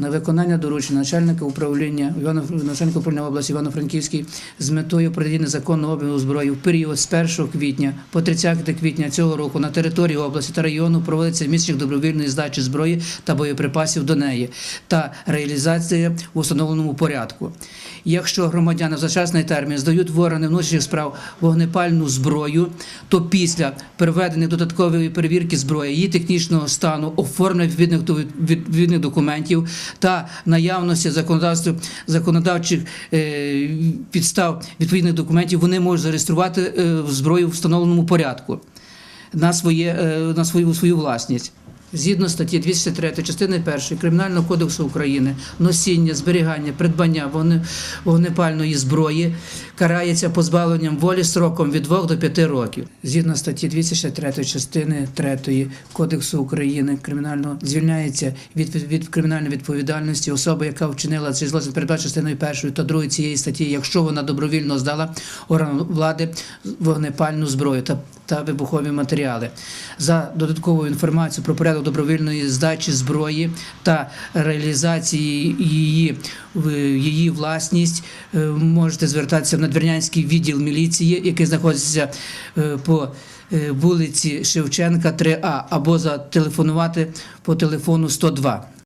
на виконання доручення начальника управління начальника управління області Івано-Франківській з метою проведення законного обігу зброї в період з 1 квітня по 30 квітня цього року на території області та району проводиться місяць добровільної здачі зброї та боєприпасів до неї та реалізація в установленому порядку. Якщо громадяни в зачасний термін здають в органи внутрішніх справ вогнепальну зброю, то після проведення додаткової перевірки зброї, її технічного стану, оформлення відповідних документів та наявності законодавства законодавчих е, підстав відповідних документів, вони можуть зареєструвати е, зброю в встановленому порядку на своє е, на свою свою власність. Згідно статті 203 частини 1 Кримінального кодексу України, носіння, зберігання, придбання вогне- вогнепальної зброї карається позбавленням волі строком від 2 до 5 років. Згідно статті 263 частини 3 Кодексу України кримінального звільняється від, від, кримінальної відповідальності особа, яка вчинила цей злочин передбачено частиною першої та другої цієї статті, якщо вона добровільно здала органу влади вогнепальну зброю та та вибухові матеріали. За додаткову інформацію про порядок добровільної здачі зброї та реалізації її її власність е, можете звертатися в надвірнянський відділ міліції, який знаходиться е, по е, вулиці Шевченка, 3А, або зателефонувати по телефону 102.